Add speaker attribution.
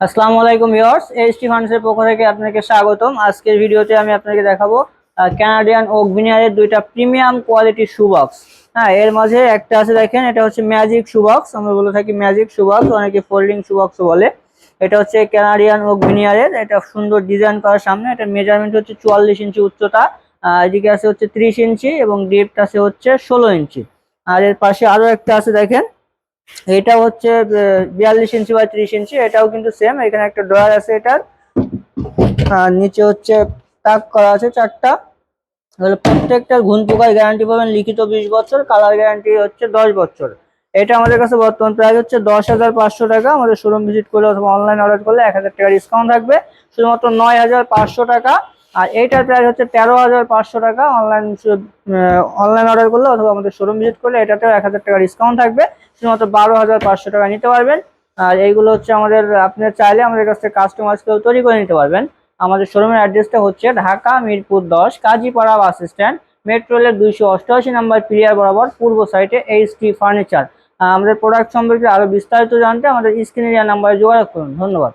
Speaker 1: আসসালামু আলাইকুম viewers HT ফান্ডসের পক্ষ থেকে আপনাকে স্বাগতম। আজকের ভিডিওতে আমি আপনাকে দেখাবো ক্যানাডিয়ান ওক ভিনিয়ারের দুইটা প্রিমিয়াম কোয়ালিটির শু বক্স হ্যাঁ এর মাঝে একটা আছে দেখেন, এটা হচ্ছে ম্যাজিক শু বক্স আমরা বলে থাকি ম্যাজিক শু বক্স অনেকে ফোল্ডিং শু বক্স বলে। এটা হচ্ছে ক্যানাডিয়ান ওক ভিনিয়ারের এটা সুন্দর ডিজাইন করার সামনে। এটা মেজারমেন্ট হচ্ছে চুয়াল্লিশ ইঞ্চি উচ্চতা এদিকে আছে হচ্ছে ত্রিশ ইঞ্চি এবং ডেপথ আছে হচ্ছে ষোলো ইঞ্চি। আর এর পাশে আরও একটা আছে দেখেন এটা হচ্ছে বিয়াল্লিশ ইঞ্চি বা ত্রিশ ইঞ্চি, এটাও কিন্তু সেম এখানে একটা ড্রয়ার আছে এটার। আর নিচে হচ্ছে তাক করা আছে চারটা। তাহলে প্রত্যেকটার ঘুন পোকার গ্যারান্টি পাবেন লিখিত বিশ বছর কালার গ্যারান্টি হচ্ছে দশ বছর। এটা আমাদের কাছে বর্তমান প্রাইস হচ্ছে দশ হাজার পাঁচশো টাকা। আমাদের শোরুম ভিজিট করলে অথবা অনলাইন অর্ডার করলে এক হাজার টাকা ডিসকাউন্ট থাকবে। শুধুমাত্র নয় হাজার পাঁচশো টাকা। আর এইটার প্রাইস হচ্ছে তেরো হাজার পাঁচশো টাকা। অনলাইন অনলাইন অর্ডার করলে অথবা আমাদের শোরুম ভিজিট করলে এটাতেও এক হাজার টাকা ডিসকাউন্ট থাকবে। শুধুমাত্র বারো হাজার পাঁচশো টাকা নিতে পারবেন। আর এইগুলো হচ্ছে আমাদের, আপনি চাইলে আমাদের কাছ থেকে কাস্টমাইজ কেউ তৈরি করে নিতে পারবেন। আমাদের শোরুমের অ্যাড্রেসটা হচ্ছে ঢাকা মিরপুর দশ, কাজীপাড়া বাস স্ট্যান্ড মেট্রো রেলের দুইশো অষ্টআশি নাম্বার প্লেয়ার বরাবর, পূর্ব সাইটে এইচ টি ফার্নিচার আমাদের প্রোডাক্ট সম্পর্কে আরও বিস্তারিত জানতে আমাদের স্ক্রিনে নাম্বারে যোগাযোগ করুন। ধন্যবাদ।